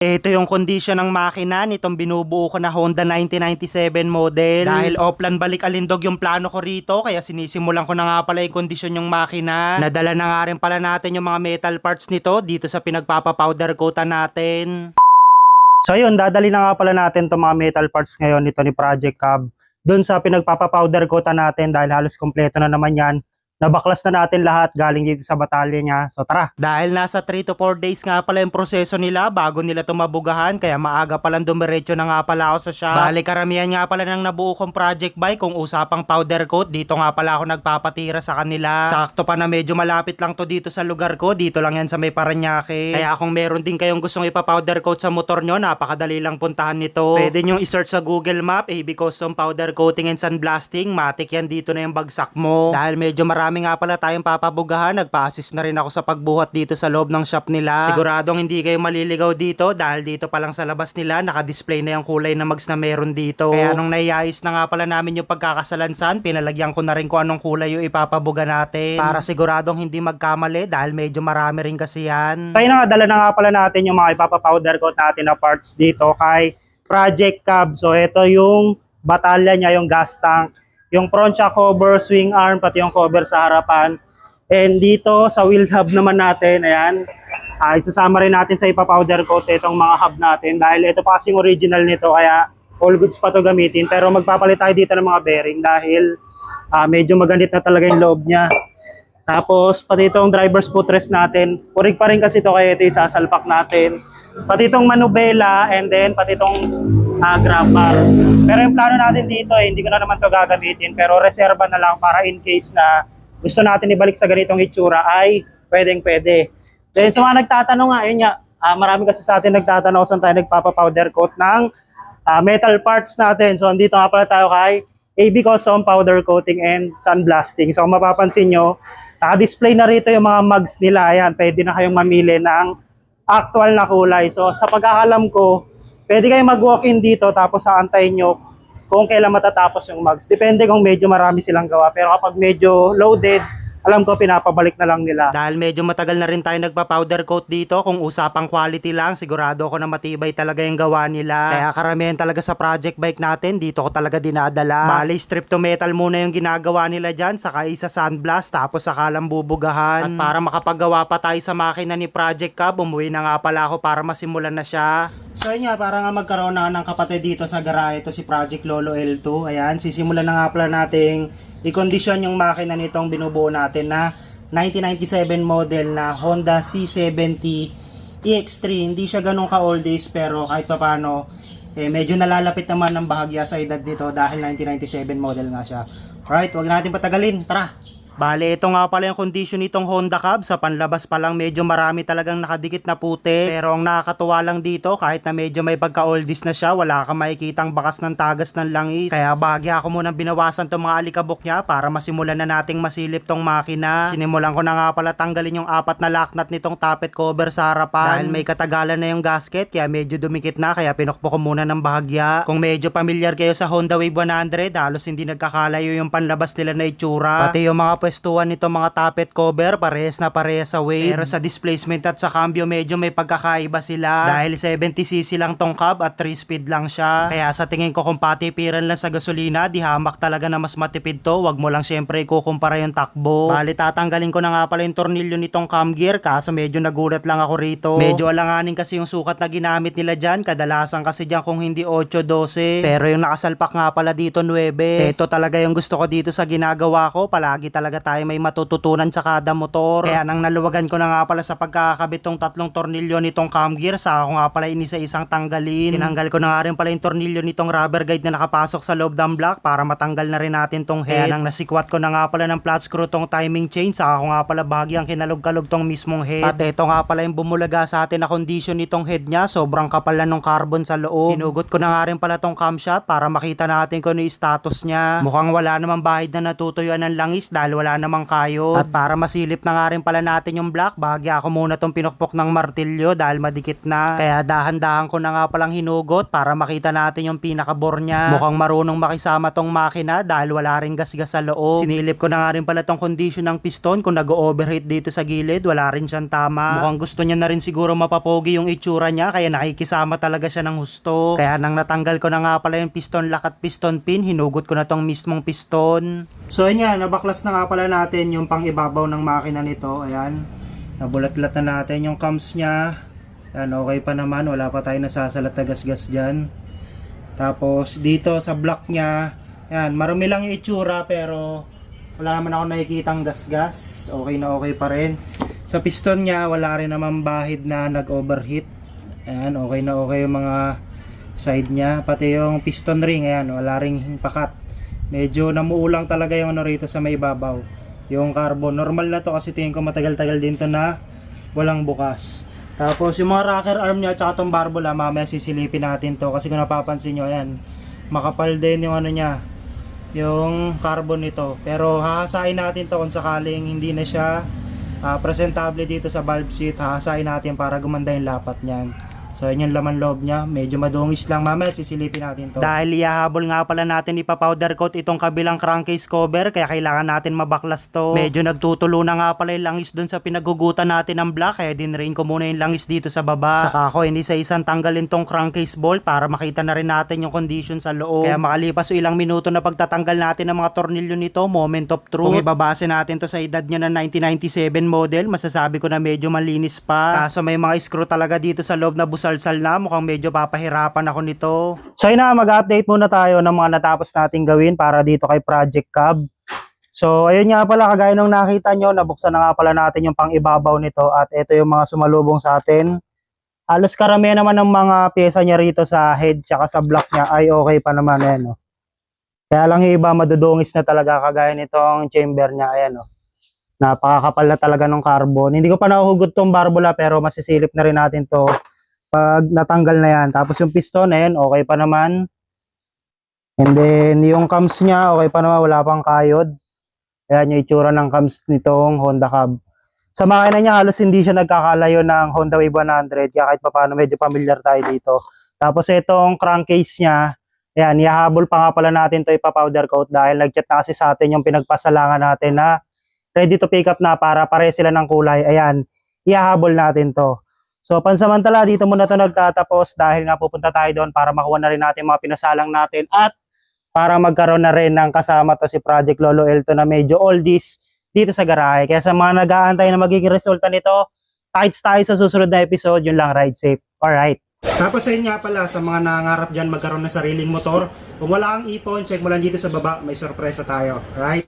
Ito yung kondisyon ng makina nitong binubuo ko na Honda 1997 model. Dahil offline balik alindog yung plano ko rito, kaya sinisimulan ko na nga pala yung kondisyon yung makina. Nadala na nga rin pala natin yung mga metal parts nito dito sa pinagpapapowder coatan natin. So yun, dadali na nga pala natin itong mga metal parts ngayon nito ni Project Cab. Doon sa pinagpapapowder coatan natin dahil halos kompleto na naman yan. Nabaklas na natin lahat galing dito sa batalya niya. So tara. Dahil nasa 3 to 4 days nga pala yung proseso nila bago nila tumabugahan kaya maaga palang dumiretso na nga pala ako sa shop. Bali karamihan nga pala ng nabuo kong project bike kung usapang powder coat. Dito nga pala ako nagpapatira sa kanila. Sakto pa na medyo malapit lang to dito sa lugar ko. Dito lang yan sa may Paranaque. Kaya kung meron din kayong gustong ipa-powder coat sa motor nyo, napakadali lang puntahan nito. Pwede nyo i-search sa Google Map, AB Custom Powder Coating and Sandblasting. Matik yan dito na yung bagsak mo. Dahil medyo marami nga pala tayong papabugahan, nagpa-assist na rin ako sa pagbuhat dito sa loob ng shop nila. Siguradong hindi kayo maliligaw dito dahil dito pa lang sa labas nila, naka-display na yung kulay na mags na meron dito. Kaya nung naiayos na nga pala namin yung pagkakasalansan, pinalagyan ko na rin kung anong kulay yung ipapabuga natin. Para siguradong hindi magkamali dahil medyo marami rin kasi yan. Kaya na nga, dala na nga pala natin yung mga ipapapowder coat natin na parts dito kay Project Cab. So ito yung batalya niya, yung gas tank yung front shock cover, swing arm, pati yung cover sa harapan. And dito sa wheel hub naman natin, ayan, ah, isasama rin natin sa ipapowder coat itong mga hub natin dahil ito pa kasing original nito kaya all goods pa to gamitin. Pero magpapalit tayo dito ng mga bearing dahil ah, medyo magandit na talaga yung loob niya. Tapos pati itong driver's footrest natin, purig pa rin kasi ito kaya ito isasalpak natin. Pati itong manubela and then pati itong ah, grab bar. Pero yung plano natin dito eh, hindi ko na naman to gagamitin pero reserva na lang para in case na gusto natin ibalik sa ganitong itsura ay pwedeng pwede. Then sa mga nagtatanong nga, yun nga, ah, marami kasi sa atin nagtatanong saan tayo nagpapa-powder coat ng ah, metal parts natin. So andito nga pala tayo kay AB Custom Powder Coating and Sandblasting. So kung mapapansin nyo, naka-display na rito yung mga mugs nila. Ayan, pwede na kayong mamili ng actual na kulay. So sa pagkakalam ko, pwede kayong mag-walk-in dito tapos aantayin nyo kung kailan matatapos yung mugs. Depende kung medyo marami silang gawa. Pero kapag medyo loaded, alam ko pinapabalik na lang nila. Dahil medyo matagal na rin tayo nagpa-powder coat dito, kung usapang quality lang, sigurado ako na matibay talaga yung gawa nila. Kaya karamihan talaga sa project bike natin, dito ko talaga dinadala. Bali, strip to metal muna yung ginagawa nila dyan, saka isa sandblast, tapos saka lang bubugahan. At para makapagawa pa tayo sa makina ni Project Cab, umuwi na nga pala ako para masimulan na siya. So yun nga, para nga magkaroon na ng kapatid dito sa garahe ito si Project Lolo L2. Ayan, sisimulan na nga pala nating i-condition yung makina nitong binubuo natin na 1997 model na Honda C70 EX3. Hindi siya ganun ka-oldies pero kahit pa paano, eh, medyo nalalapit naman ng bahagya sa edad nito dahil 1997 model nga siya. Alright, wag natin patagalin. Tara! Bale, ito nga pala yung condition nitong Honda Cab. Sa panlabas pa lang medyo marami talagang nakadikit na puti. Pero ang nakakatuwa lang dito, kahit na medyo may pagka-oldies na siya, wala kang makikitang bakas ng tagas ng langis. Kaya bagya ako munang binawasan tong mga alikabok niya para masimulan na nating masilip tong makina. Sinimulan ko na nga pala tanggalin yung apat na locknut nitong tappet cover sa harapan. Dahil may katagalan na yung gasket, kaya medyo dumikit na, kaya pinukpok ko muna ng bahagya. Kung medyo familiar kayo sa Honda Wave 100, halos hindi nagkakalayo yung panlabas nila na itsura. Pati yung mga pwestuhan nito mga tappet cover, parehas na parehas sa wave. Pero sa displacement at sa cambio medyo may pagkakaiba sila. Dahil 70cc lang tong cab at 3 speed lang siya. Kaya sa tingin ko kung patipiran lang sa gasolina, di hamak talaga na mas matipid to. Wag mo lang syempre ikukumpara yung takbo. Bali tatanggalin ko na nga pala yung tornilyo nitong cam gear kaso medyo nagulat lang ako rito. Medyo alanganin kasi yung sukat na ginamit nila dyan. Kadalasan kasi dyan kung hindi 8-12. Pero yung nakasalpak nga pala dito 9. Ito talaga yung gusto ko dito sa ginagawa ko. Palagi talaga tayo may matututunan sa kada motor. Kaya nang naluwagan ko na nga pala sa pagkakabit tong tatlong tornilyo nitong cam gear, sa ako nga pala inisa-isang tanggalin. Tinanggal ko na nga rin pala yung tornilyo nitong rubber guide na nakapasok sa loob ng block para matanggal na rin natin tong head. Kaya nang nasikwat ko na nga pala ng flat screw tong timing chain, sa ako nga pala bahagyang kinalog-kalog tong mismong head. At ito nga pala yung bumulaga sa atin na condition nitong head niya, sobrang kapal na nung carbon sa loob. Hinugot ko na nga rin pala tong camshaft para makita natin kung ano yung status niya. Mukhang wala namang bahid na natutuyuan ng langis dahil wala namang kayo. At para masilip na nga rin pala natin yung black, bahagya ako muna tong pinukpok ng martilyo dahil madikit na. Kaya dahan-dahan ko na nga palang hinugot para makita natin yung pinakabor niya. Mukhang marunong makisama tong makina dahil wala ring gasgas sa loob. Sinilip ko na nga rin pala tong condition ng piston kung nag-overheat dito sa gilid, wala rin siyang tama. Mukhang gusto niya na rin siguro mapapogi yung itsura niya kaya nakikisama talaga siya ng husto. Kaya nang natanggal ko na nga pala yung piston lock at piston pin, hinugot ko na tong mismong piston. So ayun nga, nabaklas na nga pala natin yung pang ibabaw ng makina nito. Ayan, nabulat-lat na natin yung cams niya. Ayan, okay pa naman, wala pa tayo nasasalat na gasgas dyan. Tapos dito sa block niya, ayan, marumi lang yung itsura pero wala naman ako nakikitang gasgas. Okay na okay pa rin. Sa piston niya, wala rin naman bahid na nag-overheat. Ayan, okay na okay yung mga side niya. Pati yung piston ring, ayan, wala ring pakat. Medyo namuulang talaga yung ano rito sa may babaw. Yung carbon. Normal na to kasi tingin ko matagal-tagal din to na walang bukas. Tapos yung mga rocker arm niya at tong barbola, mamaya sisilipin natin to kasi kung napapansin nyo, ayan, makapal din yung ano niya, yung carbon nito. Pero hahasain natin to kung sakaling hindi na siya ah, presentable dito sa valve seat, hahasain natin para gumanda yung lapat niyan. So yun yung laman loob niya, medyo madungis lang mamaya sisilipin natin to. Dahil ihahabol nga pala natin ipa-powder coat itong kabilang crankcase cover kaya kailangan natin mabaklas to. Medyo nagtutulo na nga pala yung langis dun sa pinagugutan natin ng black kaya dinrain ko muna yung langis dito sa baba. Saka ako hindi sa isang tanggalin tong crankcase bolt para makita na rin natin yung condition sa loob. Kaya makalipas yung ilang minuto na pagtatanggal natin ng mga tornilyo nito, moment of truth. Kung ibabase natin to sa edad niya na 1997 model, masasabi ko na medyo malinis pa. Kaso may mga screw talaga dito sa loob na busalsal na, mukhang medyo papahirapan ako nito. So yun na, mag-update muna tayo ng mga natapos nating gawin para dito kay Project Cab. So ayun nga pala, kagaya nung nakita nyo, nabuksan na nga pala natin yung pang-ibabaw nito at ito yung mga sumalubong sa atin. Halos karamihan naman ng mga pyesa niya rito sa head tsaka sa block niya ay okay pa naman yan. No? Kaya lang yung iba madudungis na talaga kagaya nitong chamber niya. Ayan o. Napakakapal na talaga ng carbon. Hindi ko pa nahuhugot tong barbola pero masisilip na rin natin to pag natanggal na yan. Tapos yung piston, ayan, okay pa naman. And then yung cams niya, okay pa naman, wala pang kayod. Ayan yung itsura ng cams nitong Honda Cab. Sa makina niya, halos hindi siya nagkakalayo ng Honda Wave 100. Kaya kahit pa paano, medyo familiar tayo dito. Tapos itong crankcase niya, ayan, ihahabol pa nga pala natin to ipa-powder coat dahil nag-chat na kasi sa atin yung pinagpasalangan natin na ready to pick up na para pare sila ng kulay. Ayan, ihahabol natin to. So pansamantala dito muna to nagtatapos dahil nga pupunta tayo doon para makuha na rin natin mga pinasalang natin at para magkaroon na rin ng kasama to si Project Lolo Elto na medyo oldies dito sa garahe. Kaya sa mga nag-aantay na magiging resulta nito, tights tayo sa susunod na episode, yun lang, ride safe. Alright. Tapos sa nga pala, sa mga nangarap dyan magkaroon ng sariling motor, kung wala kang ipon, check mo lang dito sa baba, may sorpresa tayo. Alright?